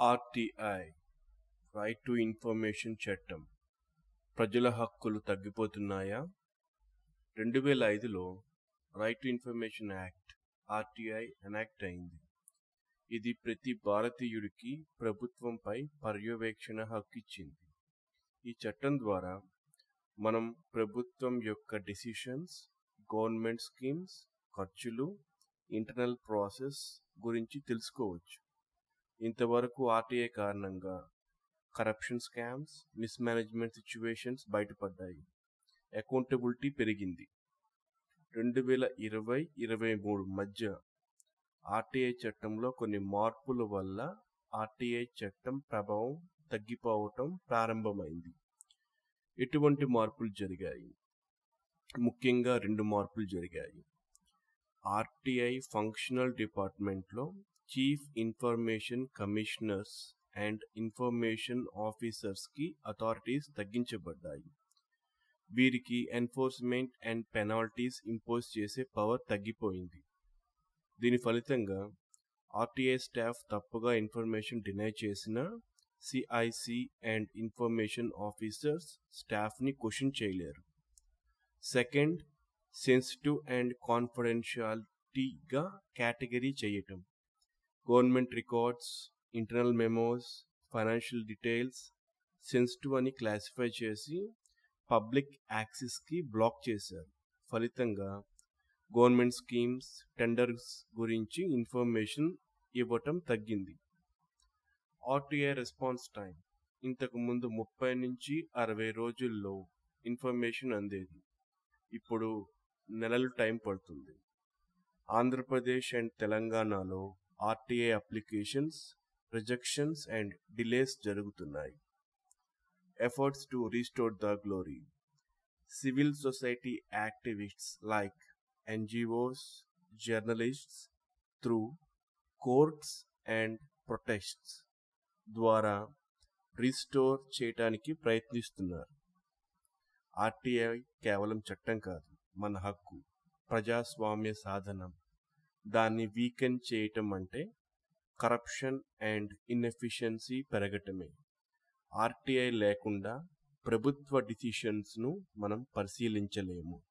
RTI right to information చట్టం ప్రజల హక్కులు తగ్గిపోతున్నాయా? రెండు వేల ఐదులో right to information act RTI enact అయింది. ఇది ప్రతి భారతీయుడికి ప్రభుత్వంపై పర్యవేక్షణ హక్కు ఇచ్చింది ఈ చట్టం ద్వారా మనం ప్రభుత్వం యొక్క డిసిషన్స్ గవర్నమెంట్ స్కీమ్స్ ఖర్చులు ఇంటర్నల్ ప్రాసెస్ గురించి తెలుసుకోవచ్చు. ఇంతవరకు ఆర్టీఐ కారణంగా కరప్షన్ స్కామ్స్ మిస్మేనేజ్మెంట్ సిచ్యువేషన్స్ బయటపడ్డాయి. అకౌంటబిలిటీ పెరిగింది. రెండు వేల ఇరవై ఇరవై మూడు మధ్య ఆర్టీఐ చట్టంలో కొన్ని మార్పుల వల్ల ఆర్టీఐ చట్టం ప్రభావం తగ్గిపోవటం ప్రారంభమైంది. ఎటువంటి మార్పులు జరిగాయి? ముఖ్యంగా రెండు మార్పులు జరిగాయి. ఆర్టీఐ ఫంక్షనల్ డిపార్ట్మెంట్లో chief information commissioners and information ఆఫీసర్స్కి authorities తగ్గించబడ్డాయి. వీరికి ఎన్ఫోర్స్మెంట్ అండ్ పెనాల్టీస్ ఇంపోజ్ చేసే పవర్ తగ్గిపోయింది. దీని ఫలితంగా ఆర్టీఐ స్టాఫ్ తప్పుగా ఇన్ఫర్మేషన్ డినై చేసిన సిఐసి అండ్ ఇన్ఫర్మేషన్ ఆఫీసర్స్ స్టాఫ్ని క్వశ్చన్ చేయలేరు. సెకండ్ సెన్సిటివ్ అండ్ కాన్ఫిడెన్షియాలిటీగా కేటగిరీ చేయటం. Government records internal memos financial details sensitive అని క్లాసిఫై చేసి పబ్లిక్ యాక్సెస్కి బ్లాక్ చేశారు. ఫలితంగా గవర్నమెంట్ స్కీమ్స్ టెండర్స్ గురించి ఇన్ఫర్మేషన్ ఇవ్వటం తగ్గింది. ఆర్టీఐ రెస్పాన్స్ టైం ఇంతకు ముందు ముప్పై నుంచి అరవై రోజుల్లో ఇన్ఫర్మేషన్ అందేది. ఇప్పుడు నెలలు టైం పడుతుంది. ఆంధ్రప్రదేశ్ అండ్ తెలంగాణలో RTI applications rejections and delays జరుగుతున్నాయి. Efforts to restore the glory. Civil society activists like NGOs journalists through courts and protests ద్వారా రీస్టోర్ చేయటానికి ప్రయత్నిస్తున్నారు. ఆర్టీఐ కేవలం చట్టం కాదు మన హక్కు ప్రజాస్వామ్య సాధనం. దాన్ని వీకెన్ చేయటం అంటే కరప్షన్ అండ్ ఇన్ఎఫిషియన్సీ పెరగటమే. ఆర్టీఐ లేకుండా ప్రభుత్వ డిసిషన్స్ను మనం పరిశీలించలేము.